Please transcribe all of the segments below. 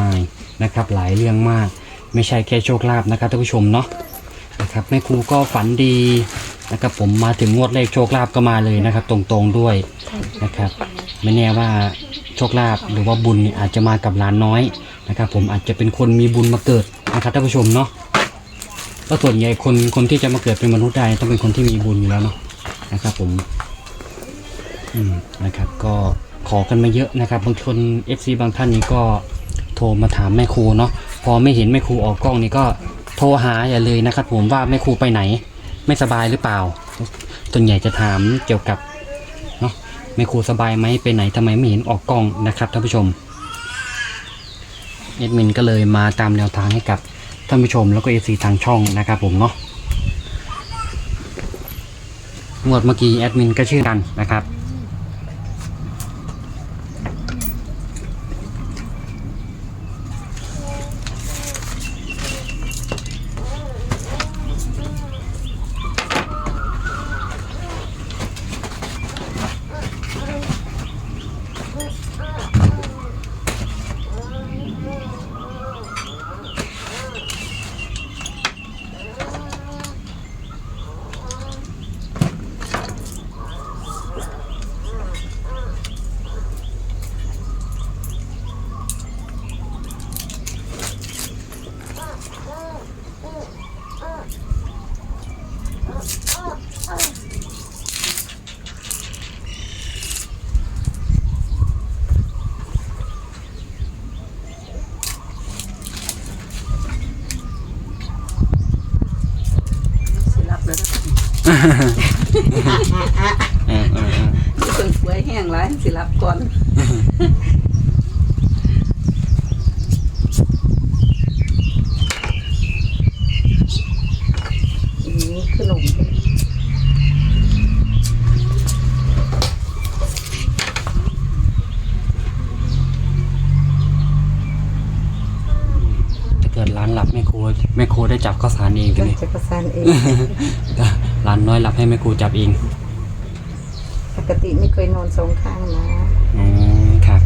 มายนะครับหลายเรื่องมาก ไม่ใช่แค่โชคลาภนะครับท่านผู้ชมเนาะนะครับแม่ครูก็ฝันดีนะครับผมมาถึงงวดเลขโชคลาภก็มาเลยนะครับ ตรงๆด้วยนะครับ ไม่แน่ว่าโชคลาภหรือว่าบุญเนี่ยอาจจะมากับหลานน้อยนะครับ ผมอาจจะเป็นคนมีบุญมาเกิดนะครับท่านผู้ชมเนาะก็ส่วนใหญ่คนคนที่จะมาเกิดเป็นมนุษย์ได้ต้องเป็นคนที่มีบุญอยู่แล้วเนาะนะครับ ผมอืมนะครับ ก็ขอกันมาเยอะนะครับบางคน FC บางท่านนี่ก็ โทรมาถามแม่ครูเนาะพอไม่เห็นแม่ครูออกกล้องนี่ก็โทรหาอย่าเลยนะครับผมว่าแม่ครูไปไหน ไม่สบายหรือเปล่าส่วนใหญ่จะถามเกี่ยวกับเนาะแม่ครูสบายไหมไปไหนทำไมไม่เห็นออกกล้องนะครับท่านผู้ชมเอ็ดมินก็เลยมาตามแนวทางให้กับท่านผู้ชมแล้วก็เอซีทางช่องนะครับผมเนาะงวดเมื่อกี้แอดมินก็ชื่อกันนะครับ เออเออเออที่คนป่วยแห้งไรสิรับก่อนอันนี้ขนม ถ้าเกิดร้านหลับแม่ครูแม่ครูได้จับข้าวสารเองกันเราเลยจะประสานเองร้านน้อยหลับให้แม่ครูจับเอง ปกติไม่เคยนอนสองข้างนะอ๋อครับ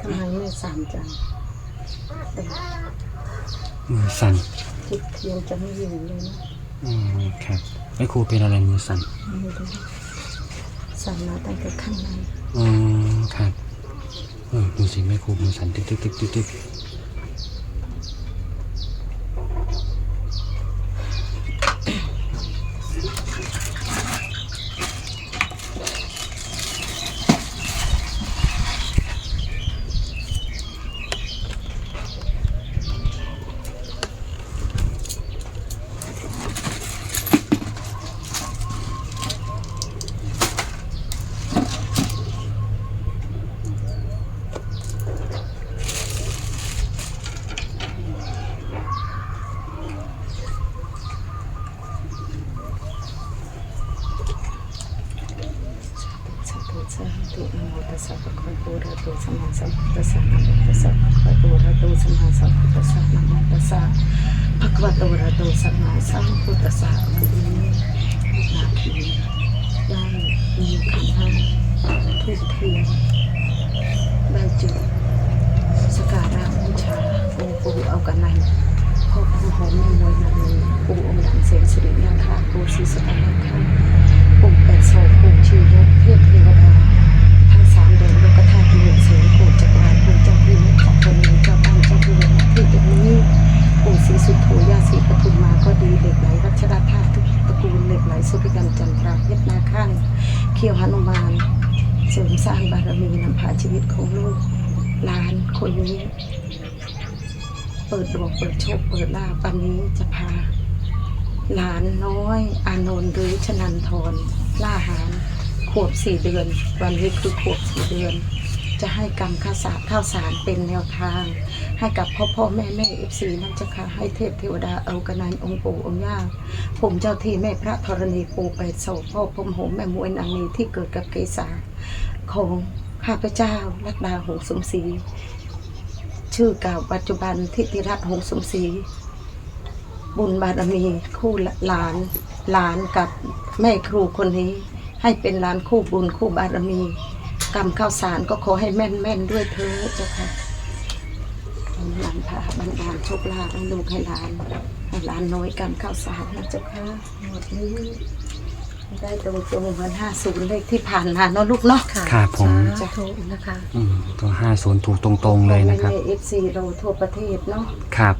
ทำไมไม่สั่นจังแต่มือสั่นจุดเทียนจะไม่อยู่เลยนะอ๋อครับแม่ครูเป็นอะไรมือสั่นไม่รู้สั่นมาตั้งแต่ข้างในอ๋อครับเออดูสิแม่ครูมือสั่นตึกตึกตึกตึกตึกสาธุสาธุนะโมตัสสะภะคะวะโตอะระหะโตสัมมาสัมพุทธัสสะนะโมตัสสะภะคะวะโตอะระหะโตสัมมาสัมพุทธัสสะนะโมตัสสะภะคะวะ โตอะระโตสัมมาสัมพุทธัสสะวันนี้นาทีได้มีขันธ์ห้าทูบเทียนได้จุดสการะบูชาองค์ปู่เอากันในพ่อปู่หอมมีมวยนาลีปู่องค์ดำเสนสิรินาคาปู่ศรีสตนาคาปุ่มเป็ดโสปุ่มชีวกเทพเทวดาทั้งสามเดือนโลกธาตุเหนือเสียงปู่จักรวาลปู่เจ้าพิมพ์ของคนนี้เจ้าบ้านเจ้าเรือนที่ตรงนี้ปู่ศรีสุโธ สุริกันจันทราเพชรนาข้างเขียวหนุมานเสริมสร้างบารมีนำพาชีวิตของลูกหลานคนนี้เปิดดวงเปิดโชคเปิดลาภปันนี้จะพา หลานน้อย อานนท์หรือชนันทรล่าหารขวบสี่เดือน วันนี้คือขวบสี่เดือน จะให้กรรมข้าสารข้าวสารเป็นแนวทาง ให้กับพ่อพ่อแม่แม่เอฟซีนั่นเจ้าค่ะให้เทพเทวดาเอากระนายองค์ปู่องค์ย่าผมเจ้าที่แม่พระธรณีปู่แปดโศกพ่อพรมโหมแม่มวยนางนีที่เกิดกับเกษาของข้าพเจ้าลัดดาหงสมศรีชื่อเก่าปัจจุบันทิติรัตน์หงสมศรีบุญบารมีคู่หลานหลานกับแม่ครูคนนี้ ให้เป็นหลานคู่บุญคู่บารมีกรรมข้าวสารก็ขอให้แม่นแม่นๆด้วยเธอเจ้าค่ะ หลานพาบันดาลโชคลาภให้ลูกให้หลานให้หลานน้อยกรรมข้าวสารนะเจ้าค่ะหมดนี้ได้ตรงตรงๆเหมือนห้าศูนย์เลขที่ผ่านมาเนาะลูกเนาะค่ะครับผม สาธุนะคะ อืมตัวห้าศูนย์ถูกตรงๆเลยนะครับ เอฟซีเราทั่วประเทศเนาะ ครับ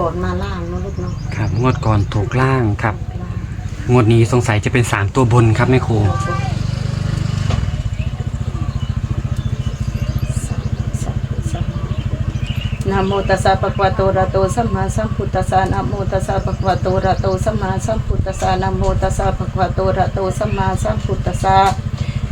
ก่อนมาล่างเนาะลูกเนาะครับงวดก่อนถูกล่างครับ งวดนี้สงสัยจะเป็นสามตัวบนครับแม่ครูนะโมตัสสะปะคะวะโตอะระหะโตสัมมาสัมพุทธัสสะนะโมตัสสะปะคะวะโตอะระหะโตสัมมาสัมพุทธัสสะนะโมตัสสะปะคะวะโตอะระหะโตสัมมาสัมพุทธัสสะ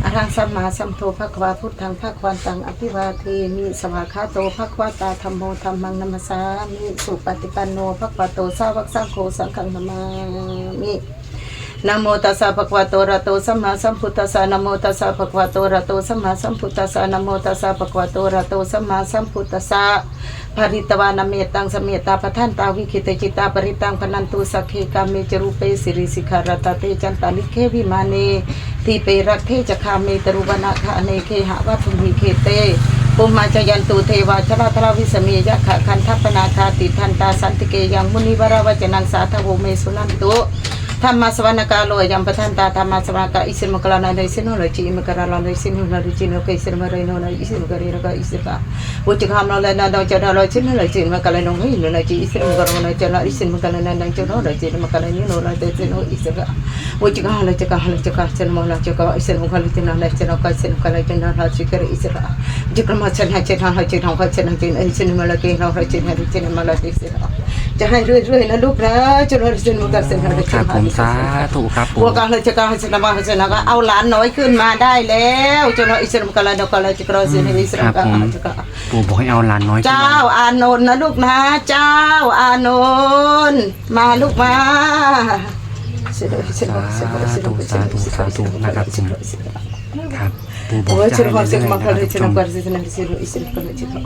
อรหังสัมมาสัมโทภะควาพุทธังภะควันตังอภิวาเทมิสวาคาโตภะควาตาธรรมโมธรรมังนัมสามิสุปฏิปันโนภะควาโตสาวกสังโฆสังฆังนามามิ นะโมตัสสะภะคะวะโตอะระหะโตสัมมาสัมพุทธัสสะนะโมตัสสะภะคะวะโตอะระหะโตสัมมาสัมพุทธัสสะนะโมตัสสะภะคะวะโตอะระหะโตสัมมาสัมพุทธัสสะภริตวานะเมตังสเมตาปะทันตาวิคิตจิตาปริตังพนันตุสักเคกาเมจรูปเปสิริสิขารตเตจันตาลิเควิมาเนทีเปรักเทจคาเมตรุวนาคาเนเคหะวัตุมิเคเตปุมาจยันตุเทวาชราทราวิสเมียะขะคันทัปนาคาติทันตาสันติเกยังมุนิวราวจนังสาทโวเมสุนันตุ ธรรมสวรรคาโลยัมปทันตาธรรมสวรรคาอิสิมกลานาไดสินโลจิมกราลาไดสิโนโลจิโนเกสิมเรโนนาอิสิมกรีรกอิสิกาวุจิคามนาเลนาดาจนาโลจินโลจิมกลาโนหิโนโลจิอิสิมกรโนจนาอิสิมกลานาดังจโนโลจิมกลานิโนโลเตสิโนอิสิกาวุจิคาลจิกาลจิกาเซนโมลจิกาอิสิมกลาจินาเลจนกาเซนกลาจนาลจิกรอิสิกาจิกรมาเซนหะจินาหะจินาหะจินาจินอิสิมลกินาหะจินาจินมลกิสิกา จะให้เรื่อยๆนะลูกนะจนเราเซนมกาเซนหะจิครับนาผมสาธุครับผบัวมกาเลยจะกาให้สนามให้สนามเอาหลานน้อยขึ้นมาได้แล้วจนเราอิสรามกาลาดกาลาจะกรอสินอิสรามกาจะกาปู่บอกให้เอาหลานน้อยขึ้นเจ้ามาอานนท์นะลูกนะเจ้าอานนท์มาลูกมาสาสาธุสาธุสาธุนะครับผมครับปู่บอกโอ้ยจะฉันให้ขอเรื่เสีอยงๆมานะคคารับเลยท่านฉันผู้ชมกาสินอิสรา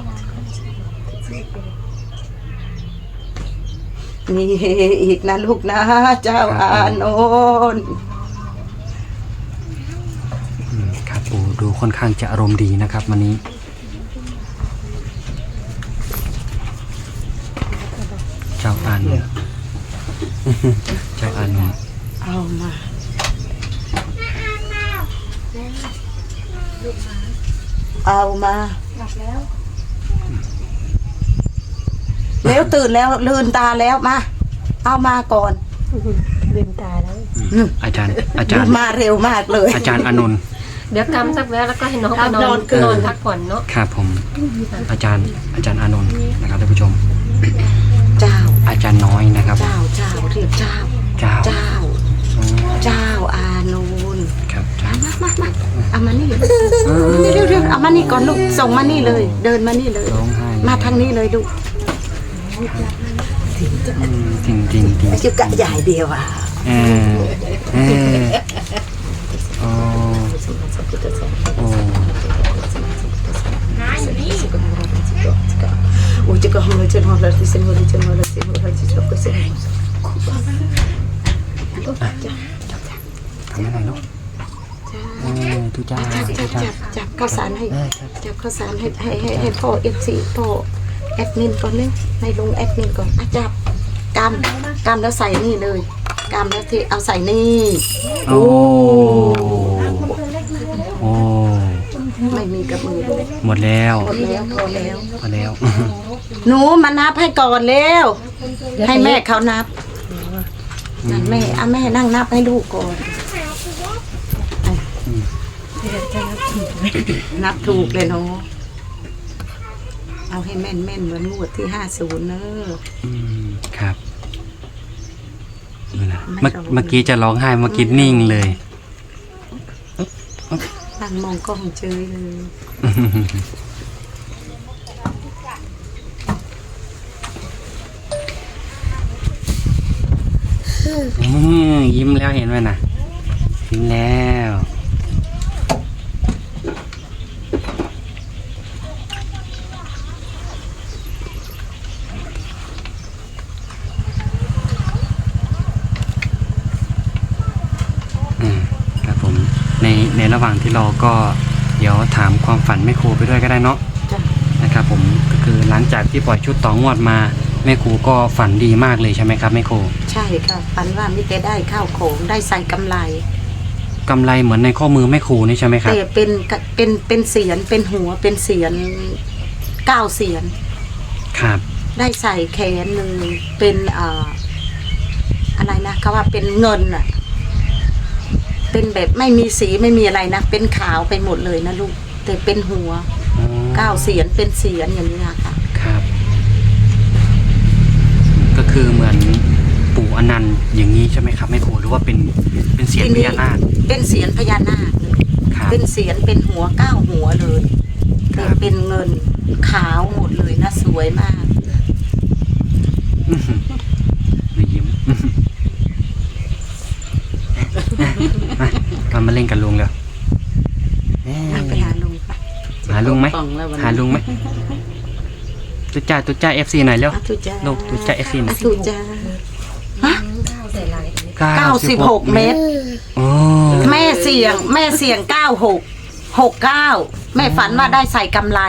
มกาลาจะกามีอีกนะลูกนะ เจ้าอานนท์อืมครับปู่ดูค่อนข้างจะอารมณ์ดีนะครับวันนี้ เจ้าอานนท์ เจ้าอานนท์เอามาเอามา หลับแล้ว แล้วตื่นแล้วลืนตาแล้วมา เอามาก่อนลืมตาแล้ว อืมอาจารย์ อาจารย์ มาเร็วมากเลย อาจารย์อานนท์เดี๋ยวกำสักแวะแล้วก็ให้น้องไปนนออนนเกินนอนพักผ่อนเนาะครับผม อาจารย์อาจารย์อานนท์นะครับท่านผู้ชม เจ้า อาจารย์น้อยนะครับ เจ้าเจ้าเรียกเจ้า เจ้า เจ้าอ๋อเจ้าอานูนครับเจ้ามามามาเอามานี่เร็วเร็วๆเอามานี่ก่อนลูกส่งมานี่เลย เดินมานี่เลยร้องไห้มาทางนี้เลยลูก อืมจริงจริงจริงจุกกะใหญ่เดียวอะเออเออโอ้โอ้โอ้ยจะก็ห้องเลยจะห้องเลยที่เส้นหัวเลยจะห้องเลยเส้นหัวเลยจะตกก็เส้นทำอะไรเนาะเออทุจ้าจับทุจับจ้าจับจับข้าวสารให้ เออครับจับข้าวสารให้ให้ให้ให้พ่อเอฟซีพ่อ แอดมินก่อนเลยให้ลุงแอดมินก่อนอะจับกำกำแล้วใส่นี่เลยกำแล้วที่เอาใส่นี่โอ้โอ้ไม่มีกับมือเลยหมดแล้วหมดแล้วพอแล้วพอแล้ว หนูมานับให้ก่อนเร็วให้แม่เขานับนั่นแม่อะแม่นั่งนับให้ลูกก่อนนับถูกเลยเนาะ เอาให้แม่นแม่นๆเหมือนงวดที่ห้าศูนย์เนอะอืมครับนี่นะไม่เมื่อต้องเมื่อกี้จะร้องไห้เมื่อกี้นิ่งเลย นั่งมองกล้องเฉยเลยอืมยิ้มแล้วเห็นไหมนะยิ้มแล้ว อืมครับผม ในในระหว่างที่รอก็เดี๋ยวถามความฝันแม่ครูไปด้วยก็ได้เนาะจ้ะ นะครับผมก็คือหลังจากที่ปล่อยชุดต่องวดมาแม่ครูก็ฝันดีมากเลยใช่ไหมครับแม่ครูใช่ค่ะปันว่ามิแต่ได้ข้าวของได้ใส่กำไร กำไรเหมือนในข้อมือแม่ครูนี่ใช่ไหมครับแต่เป็นกะเป็นเป็นเสียนเป็นหัวเป็นเสียนเก้าเสียน ครับได้ใส่แขนหนึ่งเป็นเอ่ออะไรนะเขาว่าเป็นเงินอะ เป็นแบบไม่มีสีไม่มีอะไรนะ เป็นขาวไปหมดเลยนะลูก แต่เป็นหัวอ๋อเก้าเสียนเป็นเสียนอย่างนี้ยค่ะ ครับ ก็คือเหมือนปู่อนันต์อย่างนี้ใช่ไหมครับแม่ครูหรือว่าเป็นเป็นเสียงพญานาคเป็นเสียนพญานาคเลยครับ เป็นเสียนเป็นหัวเก้าหัวเลย ครัแต่บ เป็นเงินขาวหมดเลยนะสวยมาก อื้อหือดูยิ้มอื้อหือมา เรามาเล่นกับลุงแล้วเอ๊ะไปหาลุงค่ะหาลุงไหมกล่องแล้ววันนี้หาลุงไหมตุ๊จ้าตุ๊จ้าเอฟซีหน่อยเร็วอาตุจ้าลูกตุ๊จ้าเอฟซีหน่อาอยตุจ้าข้าวใส่ลายเก้าสิบหกเมตรโอ้แม่เสียง แม่เสียงเก้าหกหกเก้าแม่ฝันว่าได้ใส่กำไร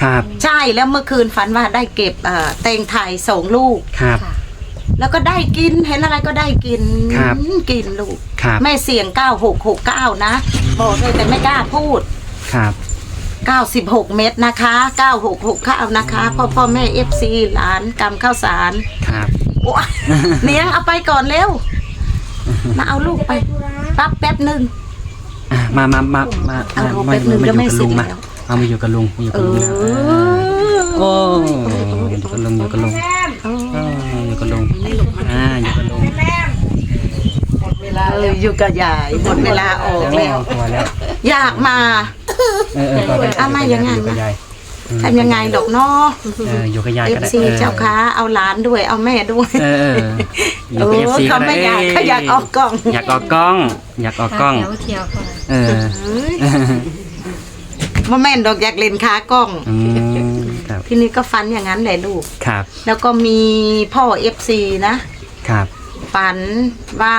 ครับ ใช่แล้วเมื่อคืนฝันว่าได้เก็บเอ่อเตงไทยสองลูกครับค่ะ แล้วก็ได้กินเห็นอะไรก็ได้กินครับกินลูกครับแม่เสียงเก้าหกหกเก้านะบอกเลยแต่ไม่กล้าพูดครับ96เม็ดนะคะ9669ข้าวนะคะพ่อพ่อแม่ FC หลานกำข้าวสารครับโอ้ยเนียงเอาไปก่อนเร็วมาเอาลูกไปปั๊บแป๊บหนึ่งอะมามามามาเอามาแป๊บหนึ่งมาเดี๋ยวอยู่ไม่กับเสร็ลุจงมาแล้วเอามาอยู่กับลุงมาอยู่เอกับลุงอนะโอ้อยู่กับลุงอยู่กับลุงเอออยู่กับลุงอ่าอยู่กับลุงเอออยู่กับยายหมดเวลาออกแล้ว ตัวแล้วอยากมาเออเออก็ได้เอามาอย่างงั้น อยู่กับยายทำยังไงดอกเนาะเอออยู่กับยายก็ได้ FC เจ้าค้าเอาหลานด้วยเอาแม่ด้วยเออเอออยู่โอ้กับ FC เขาไม่อยากเขาอยากออกกล้องอยากออกกล้อง อยากออกกล้อง เที่ยวเที่ยวค่ะเออว่าแม่นดอกอยากเล่นค้ากล้อง อืมครับ ทีนี้ก็ฟันอย่างนั้นแหละลูก ครับ แล้วก็มีพ่อเอฟซีนะ ครับ ฝันว่า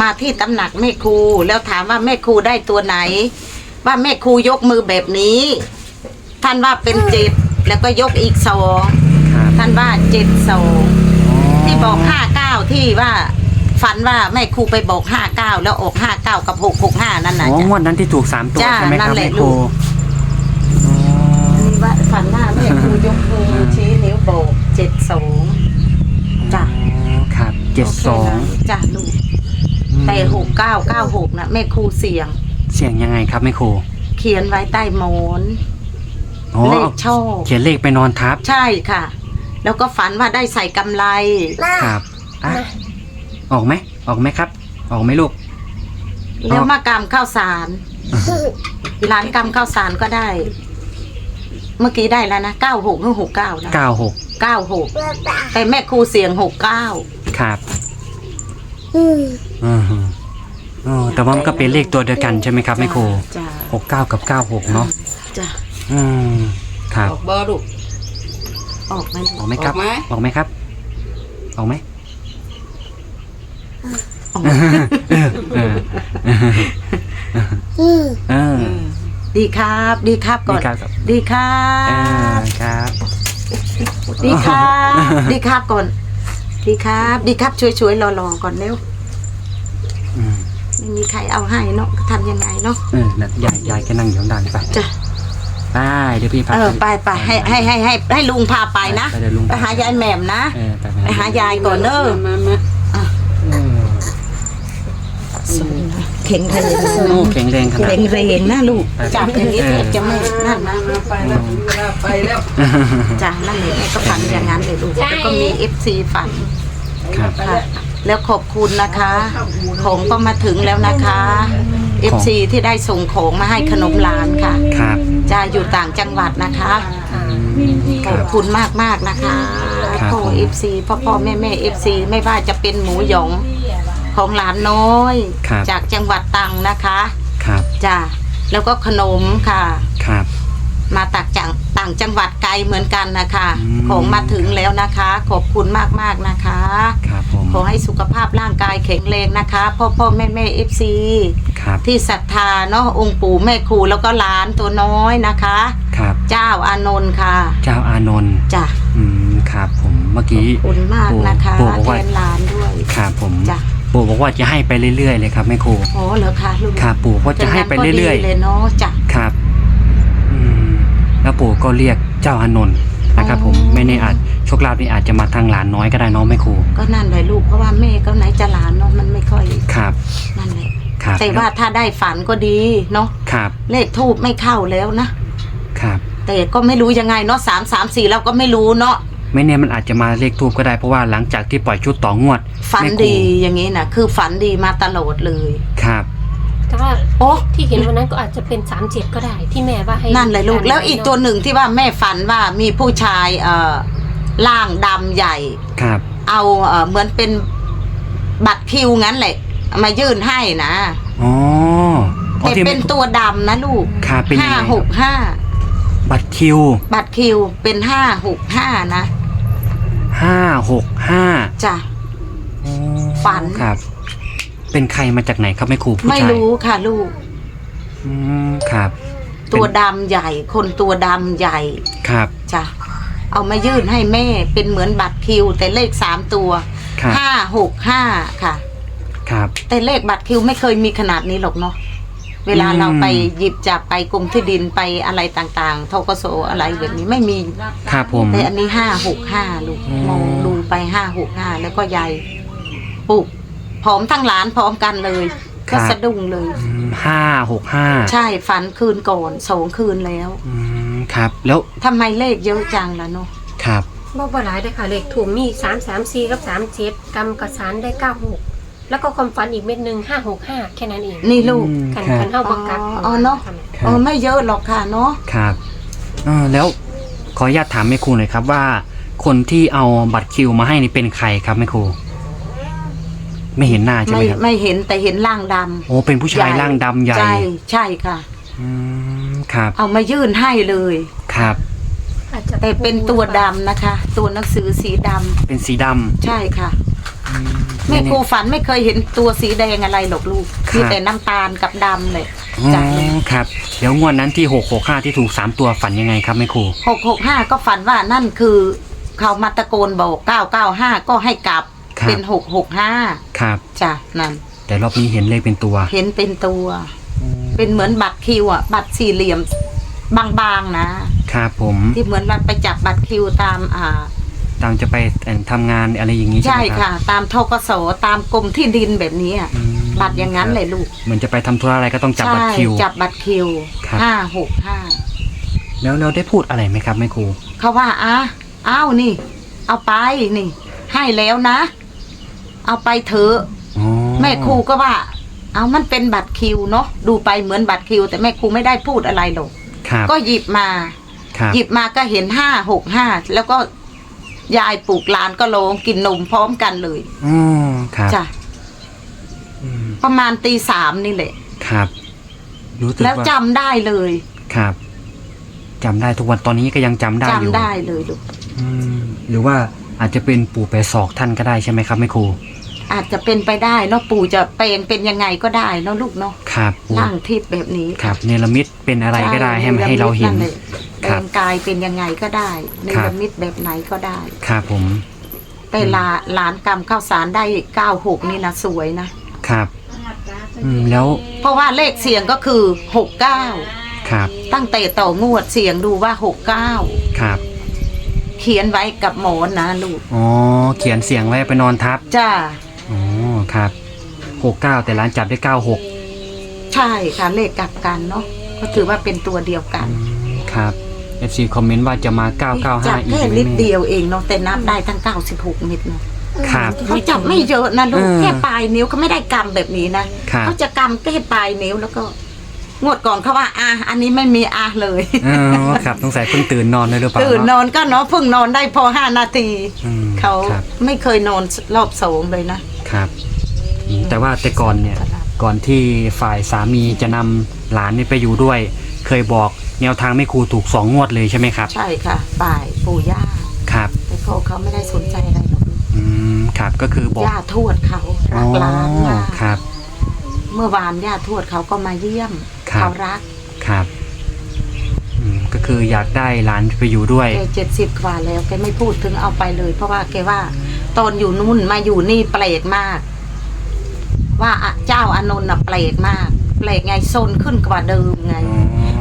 มาที่ตำหนักแม่ครูแล้วถามว่าแม่ครูได้ตัวไหน ว่าแม่ครูยกมือแบบนี้ ท่านว่าเป็นเจ็ดแล้วก็ยกอีกสองครับท่านว่าเจ็ดสองที่บอกห้าเก้าที่ว่า ฝันว่าแม่ครูไปบอกห้าเก้าแล้วออกห้าเก้ากับหกหกห้านั่นอ๋นะอจ๊ะงวดนั้นที่ถูกสามตัวจ้าใช่ไหมครับนั่นแหละแม่ครูลูกนี่ว่าฝันว่า แม่ครูยกมือชี้นิ้วโบกเจ็ดสองจ้ะอ๋อครับเจ็ดสองจ้ะลูกแต่หกเก้าเก้าหกนะแม่ครูเสียง เสียงยังไงครับแม่ครูเขียนไว้ใต้หมอนอ๋อเลขชอบเขียนเลขไปนอนทับ ใช่ค่ะ แล้วก็ฝันว่าได้ใส่กำไรครับอะออกไหมออกไหมครับ ออกไหมลูกแล้วมากำข้าวสารร้านกำข้าวสารก็ได้ เมื่อกี้ได้แล้วนะเก้าหกหรือหกเก้านะเก้าหกเก้าหกแต่แม่ครูเสียงหกเก้าครับอือฮึอ๋อแต่ว่ามันก็เป็นเลขตัวเดียวกันใช่ไหมครับแม่ครูจ้ะหกเก้ากับเก้าหกเนาะจ้ะอืมครับออกเบอร์ลูก ออกไหมออกไหมครับออกไหม ออกไหมครับออกไหมออกเออเออเออ ดีครับ ดีครับก่อน ดีครับ ดีครัเออบครับ ดีครับ ดีครับก่อน ดีครับ ดีครับช่วยๆรอๆก่อนเร็วอืม ไม่มีใครเอาให้เนาะทำยังไงเนาะ เออนะยายยายแกนั่งอยู่ข้างล่างไปจ้ะ ไปเดี๋ยวพี่พาเออไปไปให้ให้ให้ให้ให้ลุงพาไปนะ ไปเดี๋ยวลุงไปหายายแหม่มนะ เออไปไปหายายก่อนเนอะ มามาเออ แข็งแรงโอ้แข็งแรงขนาดแข็งแรงนะลูกจับอย่างนี้แทบจะไม่นั่นนะไปแล้วเวลาไปแล้วจ้ะนั่นเลยแม่ก็ฝันอย่างนั้นเลยลูกแล้วก็มีเอฟซีฝันครับค่ะแล้วขอบคุณนะคะ ของก็มาถึงแล้วนะคะเอฟซีที่ได้ส่งของมาให้ขนมหลานค่ะครับจะอยู่ต่างจังหวัดนะคะค่ะขอบคุณมากมากๆนะคะครับพ่อผมเอฟซีพ่อพ่อแม่แม่เอฟซีไม่ว่าจะเป็นหมูหยอง ของหลานน้อย ครับ จากจังหวัดตรังนะคะครับจ้ะแล้วก็ขนมค่ะ ครับมาตักจากต่างจังหวัดไกลเหมือนกันนะคะอืมของมาถึงแล้วนะคะ ขอบคุณมากๆนะคะ ครับผมขอให้สุขภาพร่างกายแข็งแรงนะคะ พ่อพ่อแม่แม่เอฟซีครับที่ศรัทธาเนาะองค์ปู่แม่ครูแล้วก็หลานตัวน้อยนะคะ ครับเจ้าอานนท์ค่ะเจ้าอานนท์จ้ะอืมครับผมเมื่อขอกี้บคุณมากนะคะปู่บอกแทว่านหลานด้วย ครับผม จ้ะ ปู่บอกว่าจะให้ไปเรื่อยๆเลยครับแม่ครูอ๋อเหรอคะลูกครับปู่ก็จะให้ไปเรื่อยๆเลยเนาะจ้ะๆครับอืมแล้วปู่ก็เรียกเจ้าอานนท์นะครับผมอ๋อไม่แน่อาจโชคลาภนี่อาจจะมาทางหลานน้อยก็ได้เน้องแม่ครูก็นั่นเลยลูกเพราะว่าแม่ก็ไหนจะหลานเนาะมันไม่ค่อยครับนั่นแหละครับแต่ว่าถ้าได้ฝันก็ดีเนาะครับเลขทูบไม่เข้าแล้วนะครับ แต่ก็ไม่รู้ยังไงเนาะสามสามสี่เราก็ไม่รู้เนาะ ไม่แน่มันอาจจะมาเลขทูบก็ได้เพราะว่าหลังจากที่ปล่อยชุดต่องวดฝันแม่ครูดีอย่างนี้นะคือฝันดีมาตลอดเลย ครับ แต่ว่าโอ้ที่เห็นวันนั้นก็อาจจะเป็นสามเจ็ดก็ได้ที่แม่ว่าให้นั่นเลยลูก แล้วอีกตัวหนึ่งที่ว่าแม่ฝันว่ามีผู้ชายเอ่อร่างดำใหญ่ ครับ เอาเอ่อเหมือนเป็นบัตรคิวงั้นแหละเอามายื่นให้นะอ๋ออ๋อแต่ที่เป็นตัวดำนะลูกครับเป็นยังห้าไงหกห้าบัตรคิว บัตรคิวเป็นห้าหกห้านะ ห้าหกห้าจ้ะ ฝัน ครับ เป็นใครมาจากไหนครับแม่ครูผู้ไม่ชายรู้ค่ะลูก อืมครับตัวดำใหญ่ คนตัวดำใหญ่ครับจ้ะเอามายื่นให้แม่เป็นเหมือนบัตรคิว แต่เลขสามตัวครับห้าหกห้าค่ะ ครับ แต่เลขบัตรคิวไม่เคยมีขนาดนี้หรอกเนาะ เวลาอืมเราไปหยิบจับไปกรมที่ดินไปอะไรต่างๆทกสอะไรแบบนี้ไม่มีครับผมแต่อันนี้ห้าหกห้าลูกอืมมองดูไปห้าหกห้าแล้วก็ใหญ่ปุกพร้อมทั้งหลานพร้อมกันเลยก็สะดุ้งเลยห้าหกห้าใช่ฝันคืนก่อนสองคืนแล้วอืมครับ แล้วทำไมเลขเยอะจังล่ะเนาะครับบอกว่าหลายได้ค่ะเลขถูกมีสามสามสี่กับสามเจ็ดกำกับสารได้เก้าหก แล้วก็ความฝันอีกเม็ดหนึ่งห้าหกห้าแค่นั้นเองนี่ลูก อืมกันครับกันเท่าบังกักอ๋ออ๋อเนอะคเอรับ อไม่เยอะหรอกค่ะเนาะครับเออแล้วขออนุญาตถามแม่ครูหน่อยครับว่า คนที่เอาบัตรคิวมาให้นี่เป็นใครครับแม่ครู ไม่เห็นหน้าใช่ไหไม่มครับไม่เห็นแต่เห็นร่างดำโอ้เป็นผู้ชายร่างดำใหญ่ใช่ใช่ค่ะ อืมครับเอามายื่นให้เลย ครับ อาจจะแต่เป็นตัวดำนะคะ ตัวหนังสือสีดำเป็นสีดำใช่ค่ะอืม แม่ครูฝันไม่เคยเห็นตัวสีแดงอะไรหรอกลูกครับมีแต่น้ำตาลกับดำเลยอ๋อจ้ะครับ เดี๋ยวงวดนั้นที่หกหกห้าที่ถูกสามตัวฝันยังไงครับแม่ครูหกหกห้าก็ฝันว่านั่นคือ เขามาตะโกนบอกเก้าเก้าห้าก็ให้กลับครับเป็นหกหกห้าครับ จ้ะนั่น แต่รอบนี้เห็นเลขเป็นตัว เห็นเป็นตัว เป็นเหมือนบัตรคิวอะ บัตรสี่เหลี่ยมบางๆนะ ครับผม ที่เหมือนเราไปจับบัตรคิวตามอ่า ตามจะไปเอ่อทำงานอะไรอย่างนี้ใช่ใช่ไหมครัค่ะ ตามทกสตามกรมที่ดินแบบนี้อะอืมบัตรอย่างนั้นเลยลูกเหมือนจะไปทำธุระอะไรก็ต้องจับบัตรคิว ใช่จับบัตรคิวครับ ห้าหกห้าแล้วเราได้พูดอะไรไหมครับแม่ครูเขาว่าอะอ้าวนี่ เอาไปนี่ ให้แล้วนะ เอาไปเถอะ อ๋อแม่ครูก็ว่า เอามันเป็นบัตรคิวเนาะดูไปเหมือนบัตรคิว แต่แม่ครูไม่ได้พูดอะไรหรอกครับก็หยิบมา ครับหยิบมาก็เห็นห้าหกห้าแล้วก็ ยายปลูกหลานก็ลงกินนมพร้อมกันเลยอ๋อครับจ้ะอืมประมาณตีสามนี่แหละ ครับ รู้สึกแล้วว่าจำได้เลยครับจำได้ทุกวันตอนนี้ก็ยังจำได้จำอยู่ได้เลยลูกอืมหรือว่าอาจจะเป็นปู่ไปศอกท่านก็ได้ใช่ไหมครับแม่ครู อาจจะเป็นไปได้เนาะปู่จะแปลงเป็นยังไงก็ได้เนาะลูกเนาะครับปู่ร่างทิพย์แบบนี้ครับเนรมิตเป็นอะไรก็ได้ให้ช่ให้เราเห็นแหละแปคลรับงกายเป็นยังไงก็ได้ในครับ มิตแบบไหนก็ได้ ครับผม แต่ลาหลานกรรมข้าวสารได้เก้าหกนี่นะสวยนะครับอืมแล้วเพราะว่าเลขเสียงก็คือหกเก้าครับตั้งแต่ต่องวดเสียงดูว่าหกเก้าครับเขียนไว้กับหมอนนะลูกอ๋อเขียนเสียงไว้ไปนอนทับจ้าอ๋อ ครับหกเก้าแต่ร้านจับได้เก้าหกใช่ค่ะเลขกลับกันเนาะก็ถือว่าเป็นตัวเดียวกันครับ FC คอมเมนต์ว่าจะมาจับ995อีกแค่ไหมนิดแม่เดียวเองเนาะแต่นับได้ทั้ง96เม็ดเนาะครับเขาจับไม่เยอะนะลูกเออแค่ปลายนิ้วเขาไม่ได้กำแบบนี้นะครับเขาจะกำแค่ปลายนิ้วแล้วก็งวดก่อนเขาว่าอะอันนี้ไม่มีอะเลยอ๋อครับสงสัยเพิ่งตื่นนอนเลยหรือเปล่าตื่นนเนาะอนก็เนาะเพิ่งนอนได้พอห้านาทีอืมเขาครับไม่เคยนอนรอบสองเลยนะครับอืม แต่ว่าแต่ก่อนเนี่ยก่อนที่ฝ่ายสามีจะนำหลานนี่ไปอยู่ด้วย เคยบอกแนวทางไม่ครูถูกสองงวดเลยใช่ไหมครับ ใช่ค่ะฝ่ายปู่ย่าครับ แต่พ่อเขาไม่ได้สนใจอะไรหรอกอืมครับก็คือบอกย่าทวดเขาอ๋รัอกหลานมากครับ เมื่อวานย่าทวดเขาก็มาเยี่ยมครับ เขารักครับอืมก็คืออยากได้หลานไปอยู่ด้วย แกเจ็ดสิบกว่าแล้วแกไม่พูดถึงเอาไปเลย เพราะว่าแกว่า ตอนอยู่นู่นมาอยู่นี่แปลกมาก ว่าอะเจ้าอานนท์น่ะแปลกมาก แปลกไงโซนขึ้นกว่าเดิมไง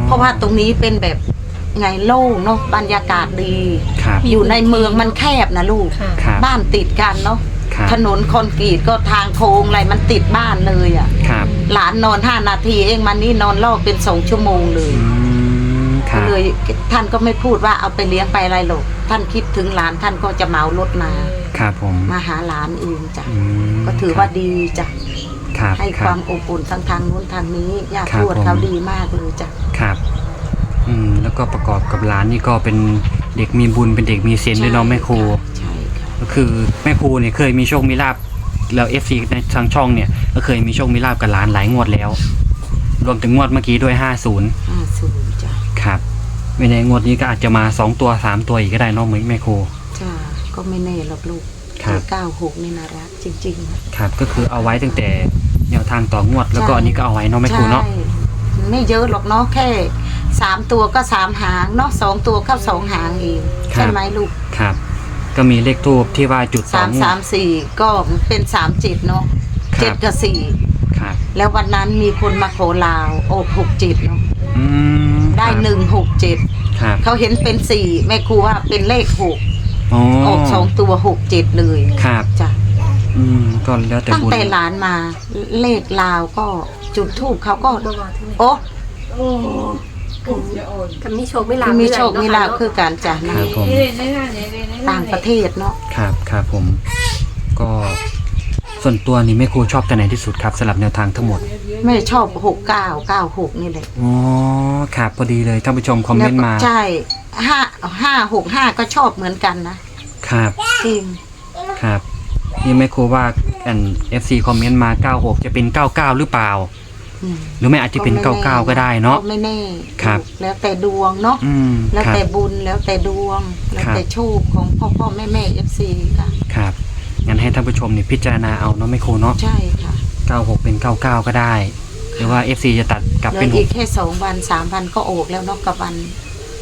เพราะว่าตรงนี้เป็นแบบไงโล่งเนาะบรรยากาศดี ครับ อยู่ในเมืองมันแคบนะลูกค่ะครับบ้านติดกันเนาะครับถนนคอนกรีตก็ทางโค้งอะไรมันติดบ้านเลยอะ่ะ ครับหลานนอนห้านาทีเองมันนี่นอนรอบเป็นสองชั่วโมงเลยอืมครับเลยท่านก็ไม่พูดว่าเอาไปเลี้ยงไปอะไรหรอกท่านคิดถึงหลานท่านก็จะเหมารถมา ครับผมมาหาหลานเองจ้ะอืมก็ถือว่าดีจ้ะ ครับให้คครับวามอบอุ่นทั้งทางนู้นทางนี้ญาติครับทวดผมเขาดีมากเลยจ้ะครับอืมแล้วก็ประกอบกับร้านนี่ก็เป็นเด็กมีบุญเป็นเด็กมีเซนส์ด้วยเนาะแม่ครู ใช่ค่ะก็คือแม่ครูเนี่ยเคยมีโชคมีลาบแล้วเอฟซีในทางช่องเนี่ยก็เคยมีโชคมีลาบกับร้านหลายงวดแล้ว รวมถึงงวดเมื่อกี้ด้วย ห้าศูนย์ห้าศูนย์จ้ะครับไม่แน่งวดนี้ก็อาจจะมาสองตัวสามตัวอีกก็ได้เนาะเหมือนแม่ครู จ้ะก็ไม่แน่หรอกลูกครับ เก้าหกนี่นะรักจริงๆนะครับก็คือเอาไว้ตั้งแต่ แนวทางต่องวด แล้วก็ใช่อันนี้ก็เอาไว้เนาะแม่ครูเนาะ ใช่ไม่เยอะหรอกเนาะแค่สามตัวก็สามหางเนาะสองตัวก็สองหางเองใช่ไหมลูกครับ ก็มีเลขทูบที่ว่าจุดสอสางมงวสาด มสี่ก็เป็นสามเจ็ดเนาะครับ เจ็ดกับสี่ครับแล้ววันนั้นมีคนมาขอลาวโอบหกเจ็ดเนาะอืมได้ครับหนึ่งหกเจ็ดครับเขาเห็นเป็นสี่แม่ครูว่าเป็นเลขหกอ๋อออกสองตัวหกเจ็ดเลยครับ จ้ะ อืมก็แล้วแต่ตั้งบุญแต่หลานมา เลขลาวก็จุดทูบเขาก็บ่บอกถึงเลยโอ้กับมีโชคไม่ลาบมีโชคมีลาภเรื่ยๆเนะะคือการจ้ะคนะรับผมต่างประเทศเนาะครับครับผม ก็ส่วนตัวนี่แม่ครูชอบตัวไหนที่สุดครับสำหรับแนวทางทั้งหมดแม่ชอบหกเก้าเก้าหกนี่แหละอ๋อครับพอดีเลยท่านผู้ชมคอมเมนต์มาแล้วก็ใช่ห้าห้าหกห้าก็ชอบเหมือนกันนะครับจริงครับ นี่แม่ครูว่าอัน FC คอมเมนต์มา 96 จะเป็น 99 หรือเปล่า อืมหรือไม่อาจจะเป็นไม่แ99 ก็ได้เนาะก็ไม่แน่ครับ แล้วแต่ดวงเนาะอืมแล้วครับ แต่บุญแล้วแต่ดวง แล้วครับแต่โชคของพ่อพ่อแม่แม่เอฟซีค่ะ ครับ งั้นให้ท่านผู้ชมนี่พิจารณาเอาเนาะแม่ครูเนาะ ใช่ค่ะ96 เป็น 99 ก็ได้ หรือว่า FC จะตัดกลับเหลืเป็อนอีกแค่สองวันสามวันก็ออกแล้วเนาะกับวัน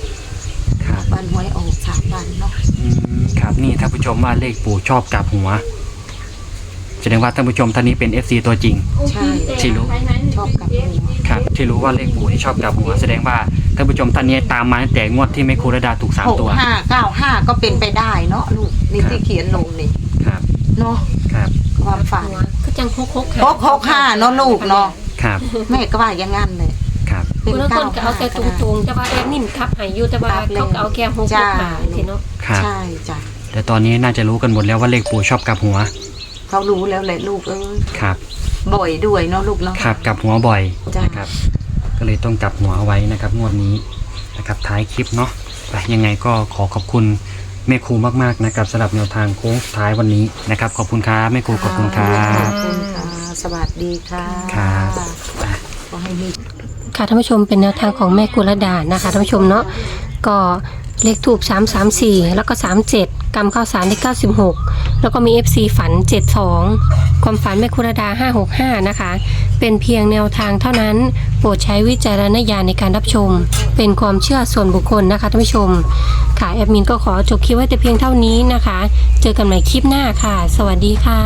6 ครับวันหวยออกสามวันเนาะอืมครับ นี่ท่านผู้ชมว่าเลขปู่ชอบกลับหัว แสดงว่าท่านผู้ชมท่านนี้เป็น FC ตัวจริง ใช่ ที่รู้ ชอบกับหัวครับ ที่รู้ว่าเลขปู่ที่ชอบกลับหัว แสดงว่าท่านผู้ชมท่านนี้ตามมาตั้งแต่งวดที่แม่ครูระดาถูกสามหกตัว ห้าเก้าห้าก็เป็นไปได้เนาะลูกนี่ครับที่เขียนลงนี่ครับ เนาะครับ ความฝันหัวคือจังหกหกหกหกห้าเนาะลูกเนาะครับ แม่ก็ว่าอย่างงั้นเลยครับเป็นคุณละคเก้านก็เอาแต่ตรงๆแต่ว่าแอดมินครับให้อยู่แต่ว่าเขาก็เอาแค่หกหกหาสิเนาะครับ ใช่จ้ะแต่ตอนนี้น่าจะรู้กันหมดแล้วว่าเลขปู่ชอบกลับหัว เขารู้แล้วแหละลูกเอ้ยครับ บ่อยด้วยเนาะลูกเนาะ ครับกลับหัวบ่อยจ้ะ นะครับ ก็เลยต้องกลับหัวเอาไว้นะครับงวดนี้นะครับท้ายคลิปเนาะไปยังไงก็ขอขอบคุณแม่ครูมากๆนะครับสำหรับแนวทางโค้งสุดท้ายวันนี้นะครับ ขอบคุณครับแม่ครูขอบคุณครัขบ อบคุณค่ะสวัสดีค่ะครับอะขอให้มี ค่ะท่านผู้ชมเป็นแนวทางของแม่กุลดานะคะท่านผู้ชมเนาะก็ เลขถูก334แล้วก็37กำข้าวสารได้96แล้วก็มี FC ฝัน72ความฝันแม่กุลดา565นะคะ เป็นเพียงแนวทางเท่านั้น โปรดใช้วิจารณญาณในการรับชม เป็นความเชื่อส่วนบุคคลนะคะท่านผู้ชม ค่ะแอดมินก็ขอจบคลิปไว้แต่เพียงเท่านี้นะคะ เจอกันใหม่คลิปหน้าค่ะ สวัสดีค่ะ